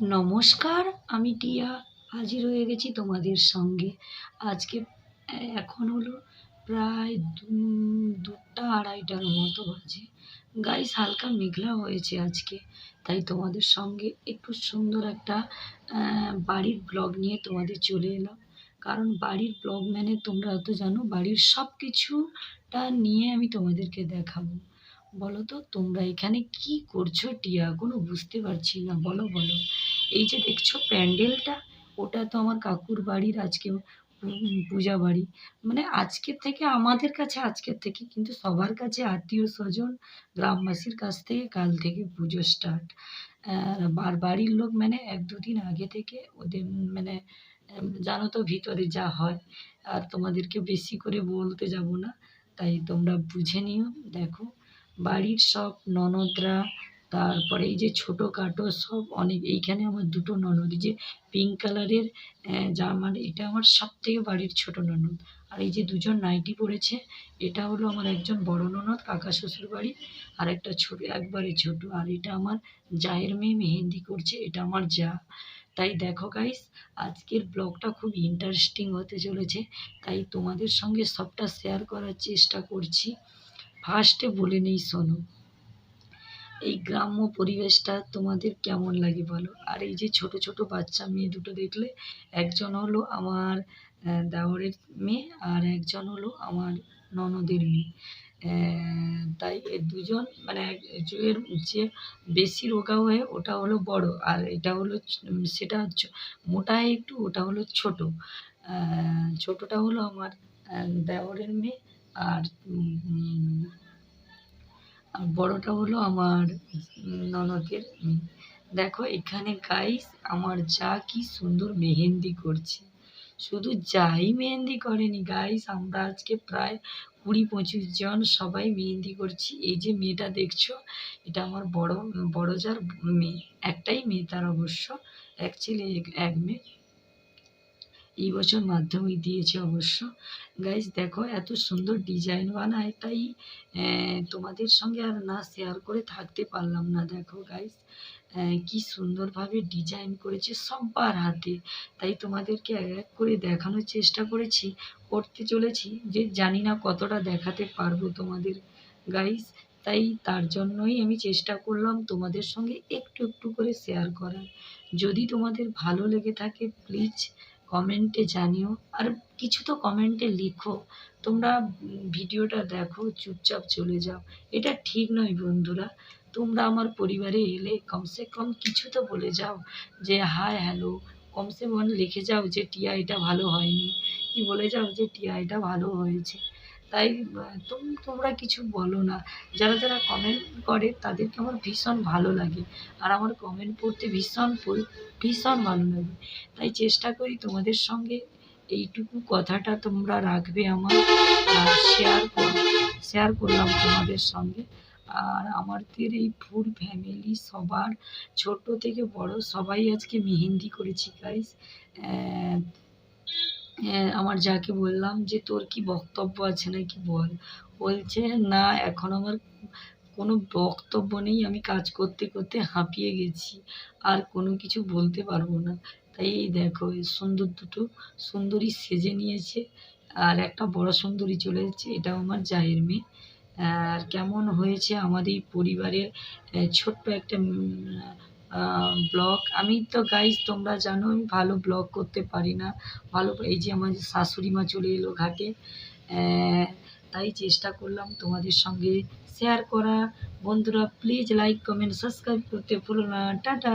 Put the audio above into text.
নমস্কার, আমি টিয়া। হাজির হয়ে গেছি তোমাদের সঙ্গে। আজকে, এখন হলো প্রায় দুটা আড়াইটার মতো বাজে। গাইস হালকা মেঘলা হয়েছে আজকে। তাই তোমাদের সঙ্গে একটু সুন্দর একটা বাড়ির ব্লগ নিয়ে তোমাদের চলে এলাম। কারণ বাড়ির ব্লগ মানে তোমরা তো জানো, বাড়ির সব কিছুটা নিয়ে আমি তোমাদেরকে দেখাবো। বলো তো, তোমরা এখানে কি করছ টিয়া? কোনো বুঝতে পারছি না। বলো বলো। এই যে দেখছ প্যান্ডেলটা, ওটা তো আমার কাকুর বাড়ির আজকে পূজা বাড়ি। মানে আজকের থেকে আমাদের কাছে আজকের থেকে, কিন্তু সবার কাছে আত্মীয় স্বজন গ্রামবাসীর কাছ থেকে কাল থেকে পুজো স্টার্ট আর বাড়ির লোক মানে এক দুদিন আগে থেকে ওদের মানে জানো তো ভিতরে যা হয়, আর তোমাদেরকে বেশি করে বলতে যাব না, তাই তোমরা বুঝে নিও, দেখো। বাড়ির সব ননদরা তারপরে এই যে ছোটোখাটো সব অনেক, এইখানে আমার দুটো ননদ যে পিঙ্ক কালারের জামার এটা আমার সব থেকে বাড়ির ছোট ননদ। আর এই যে দুজন নাইটি পরেছে, এটা হলো আমার একজন বড় ননদ, কাকা শ্বশুর বাড়ি, আর একটা ছোট, একবারে ছোট। আর এটা আমার জায়ের মেয়ে মেহেন্দি করছে, এটা আমার যা। তাই দেখো গাইস আজকের ব্লগটা খুব ইন্টারেস্টিং হতে চলেছে। তাই তোমাদের সঙ্গে সবটা শেয়ার করার চেষ্টা করছি। ফার্স্টে বলে নেই, শোনো। এই গ্রাম্য পরিবেশটা তোমাদের কেমন লাগে বলো? আর এই যে ছোট ছোট বাচ্চা মেয়ে দুটো দেখলে, একজন হলো আমার দেওরের মেয়ে আর একজন হলো আমার ননদের মেয়ে। তাই দুজন মানে এর যে বেশি রোগা হয়ে ওটা হলো বড় আর এটা হলো সেটা মোটা একটু, ওটা হলো ছোট। ছোটটা হলো আমার দেওরের মেয়ে আর বড়টা হলো আমার ননদের। মেয়ে দেখো এখানে গাইস আমার যা কি সুন্দর মেহেন্দি করছে। শুধু যাই মেহেন্দি করেনি গাইস আমরা আজকে প্রায় কুড়ি পঁচিশ জন সবাই মেহেন্দি করছি। এই যে মেয়েটা দেখছ, এটা আমার বড় বড় যার মেয়ে, একটাই মেয়ে তার অবশ্য, এক ছেলে, এক- এক মেয়ে। এই বছর মাধ্যমিক দিয়েছে অবশ্য। গাইস দেখো, এত সুন্দর ডিজাইন বানায়, তাই তোমাদের সঙ্গে আর না শেয়ার করে থাকতে পারলাম না। দেখো গাইস কি সুন্দরভাবে ডিজাইন করেছে সব্বার হাতে। তাই তোমাদেরকে এক এক করে দেখানোর চেষ্টা করেছি, করতে চলেছি, যে জানি না কতটা দেখাতে পারব তোমাদের গাইস তাই তার জন্যই আমি চেষ্টা করলাম তোমাদের সঙ্গে একটু একটু করে শেয়ার করার। যদি তোমাদের ভালো লেগে থাকে প্লিজ কমেন্টে জানিও। আর কিছু তো কমেন্টে লিখো। তোমরা ভিডিওটা দেখো, চুপচাপ চলে যাও। এটা ঠিক নয় বন্ধুরা। তোমরা আমার পরিবারে এলে কমসে কম কিছু তো বলে যাও যে, হায়, হ্যালো, কমসে কম লিখে যাও যে টিয়া এটা ভালো হয়নি। কি বলে যাও যে টিয়া এটা ভালো হয়েছে। তাই তোমরা কিছু বলো না। যারা যারা কমেন্ট করে, তাদেরকে আমার ভীষণ ভালো লাগে। আর আমার কমেন্ট পড়তে ভীষণ ভীষণ ভালো লাগে। তাই চেষ্টা করি তোমাদের সঙ্গে এইটুকু কথাটা তোমরা রাখবে আমার, আর শেয়ার শেয়ার করলাম তোমাদের সঙ্গে। আর আমাদের এই ফুল ফ্যামিলি সবার, ছোট থেকে বড় সবাই আজকে মেহেন্দি করেছি গাইস আমার যাকে বললাম যে, তোর কি বক্তব্য আছে নাকি বল? বলছে, না, এখন আমার কোনো বক্তব্য নেই, আমি কাজ করতে করতে হাঁপিয়ে গেছি, আর কোনো কিছু বলতে পারব না। তাই এই দেখো সুন্দর দুটো সুন্দরী সেজে নিয়েছে, আর একটা বড় সুন্দরী চলে এসেছে, এটাও আমার জায়ের মেয়ে। আর কেমন হয়েছে আমাদের পরিবারের ছোট্ট একটা ব্লগ আমি তো গাইজ তোমরা জানো আমি ভালো ব্লগ করতে পারি না। ভালো, এই যে আমার শাশুড়ি মা চলে এলো ঘাটে। তাই চেষ্টা করলাম তোমাদের সঙ্গে শেয়ার করা। বন্ধুরা প্লিজ লাইক কমেন্ট সাবস্ক্রাইব করতে ভুলো না। টাটা!